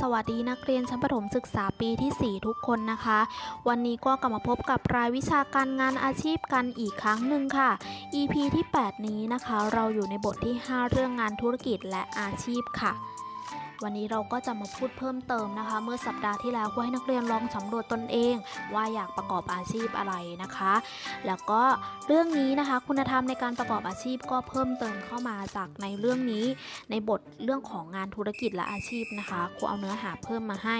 สวัสดีนักเรียนชั้นประถมศึกษาปีที่ 4 ทุกคนนะคะ วันนี้ก็กลับมาพบกับรายวิชาการงานอาชีพกันอีกครั้งหนึ่งค่ะ EP ที่ 8 นี้นะคะ เราอยู่ในบทที่ 5 เรื่องงานธุรกิจและอาชีพค่ะ วันนี้เราก็จะมาพูดเพิ่มเติมนะคะ เมื่อสัปดาห์ที่แล้วก็ให้นักเรียนลองสำรวจตนเอง ว่าอยากประกอบอาชีพอะไรนะคะ แล้วก็เรื่องนี้นะคะ คุณธรรมในการประกอบอาชีพก็เพิ่มเติมเข้ามาจากในเรื่องนี้ ในบทเรื่องของงานธุรกิจและอาชีพนะคะครูเอาเนื้อหาเพิ่มมาให้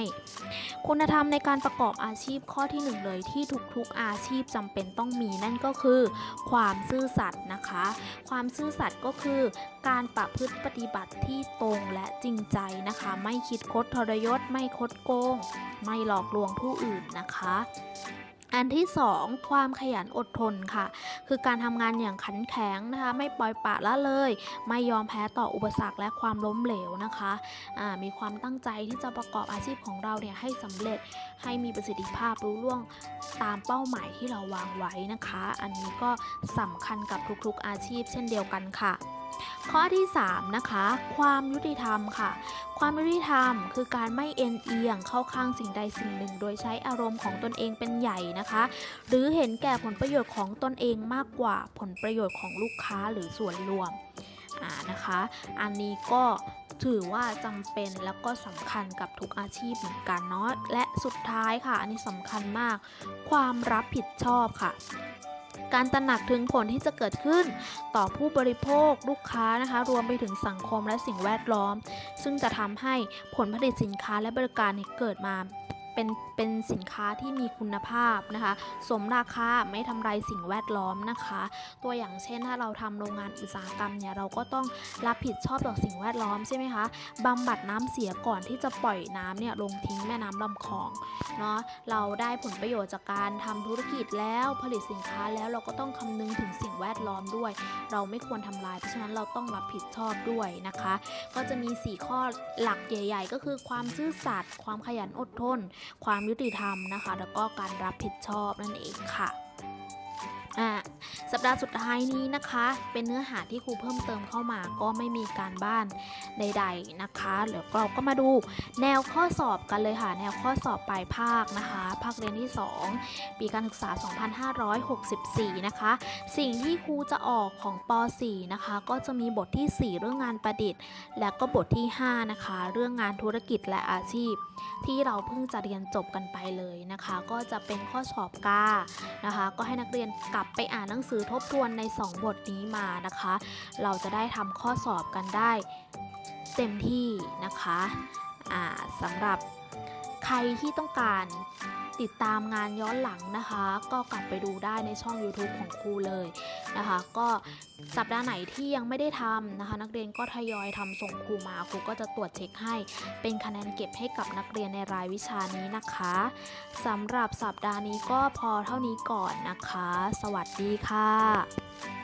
คุณธรรมในการประกอบอาชีพข้อที่หนึ่งเลยที่ทุกๆอาชีพจำเป็นต้องมีนั่นก็คือ ความซื่อสัตย์นะคะ ความซื่อสัตย์ก็คือ การประพฤติปฏิบัติที่ตรงและจริงใจนะคะ ไม่คิดคดทรยศ ไม่คดโกง ไม่หลอกลวงผู้อื่นนะคะอันที่ 2 ความขยันอดทนค่ะ คือการทำงานอย่างขันแข็งนะคะ ไม่ปล่อยปละละเลย ไม่ยอมแพ้ต่ออุปสรรคและความล้มเหลวนะคะอ่ามีความตั้งใจที่จะประกอบอาชีพของเราเนี่ยให้สำเร็จให้มีประสิทธิภาพรู้ล่วงตามเป้าหมายที่เราวางไว้นะคะ อันนี้ก็สำคัญกับทุกๆอาชีพเช่นเดียวกันค่ะ ข้อที่ 3 นะคะ ความยุติธรรมค่ะ ความยุติธรรมคือการไม่เอ็นเอียงเข้าข้างสิ่งใดสิ่งหนึ่ง โดยใช้อารมณ์ของตนเองเป็นใหญ่นะคะ หรือเห็นแก่ผลประโยชน์ของตนเองมากกว่าผลประโยชน์ของลูกค้าหรือส่วนรวมอ่านะคะ อันนี้ก็ถือว่าจำเป็นแล้วก็สำคัญกับทุกอาชีพเหมือนกันเนาะและสุดท้ายค่ะ อันนี้สำคัญมาก ความรับผิดชอบค่ะ การตระหนักถึงผลที่จะเกิดขึ้น ต่อผู้บริโภคลูกค้านะคะ รวมไปถึงสังคมและสิ่งแวดล้อม ซึ่งจะทำให้ผลผลิตสินค้าและบริการเนี่ยเกิดมา เป็นเป็นสินค้าที่มีคุณภาพนะคะ สมราคาไม่ทำลายสิ่งแวดล้อมนะคะ ตัวอย่างเช่นถ้าเราทำโรงงานอุตสาหกรรมเนี่ยเราก็ต้องรับผิดชอบต่อสิ่งแวดล้อมใช่ไหมคะบำบัดน้ำเสียก่อนที่จะปล่อยน้ำเนี่ยลงทิ้งแม่น้ำลำคลองเนาะเราได้ผลประโยชน์จากการทำธุรกิจแล้วผลิตสินค้าแล้วเราก็ต้องคำนึงถึงสิ่งแวดล้อมด้วย เราไม่ควรทำลาย เพราะฉะนั้นเราต้องรับผิดชอบด้วยนะคะ ก็จะมี 4 ข้อหลักใหญ่ ๆ ก็คือความซื่อสัตย์ความขยันอดทนความยุติธรรมนะคะ แล้วก็การรับผิดชอบนั่นเองค่ะ อ่าสัปดาห์สุดท้ายนี้นะคะ เป็นเนื้อหาที่ครูเพิ่มเติมเข้ามาก็ไม่มีการบ้านใด ๆนะคะเดี๋ยวเราก็มาดูแนวข้อสอบกันเลยค่ะ แนวข้อสอบปลายภาคนะคะ ภาคเรียนที่ 2 ปีการศึกษา 2564 นะคะ สิ่งที่ครูจะออกของป .4 นะคะ ก็จะมีบทที่ 4 เรื่องงานประดิษฐ์ และก็บทที่ 5 นะคะ เรื่องงานธุรกิจและอาชีพ ที่เราเพิ่งจะเรียนจบกันไปเลยนะคะ ก็จะเป็นข้อสอบกานะคะ ก็ให้นักเรียนกลับไปอ่านหนังสือทบทวนใน 2 บทนี้มานะคะ เราจะได้ทำข้อสอบกันได้เต็มที่นะคะสำหรับใครที่ต้องการ ติดตามงานย้อนหลังนะคะ ก็กลับไปดูได้ในช่อง YouTube ของครูเลยนะคะ ก็สัปดาห์ไหนที่ยังไม่ได้ทำนะคะ นักเรียนก็ทยอยทำส่งครูมาครูก็จะตรวจเช็คให้ เป็นคะแนนเก็บให้กับนักเรียนในรายวิชานี้นะคะสำหรับสัปดาห์นี้ก็พอเท่านี้ก่อนนะคะ สวัสดีค่ะ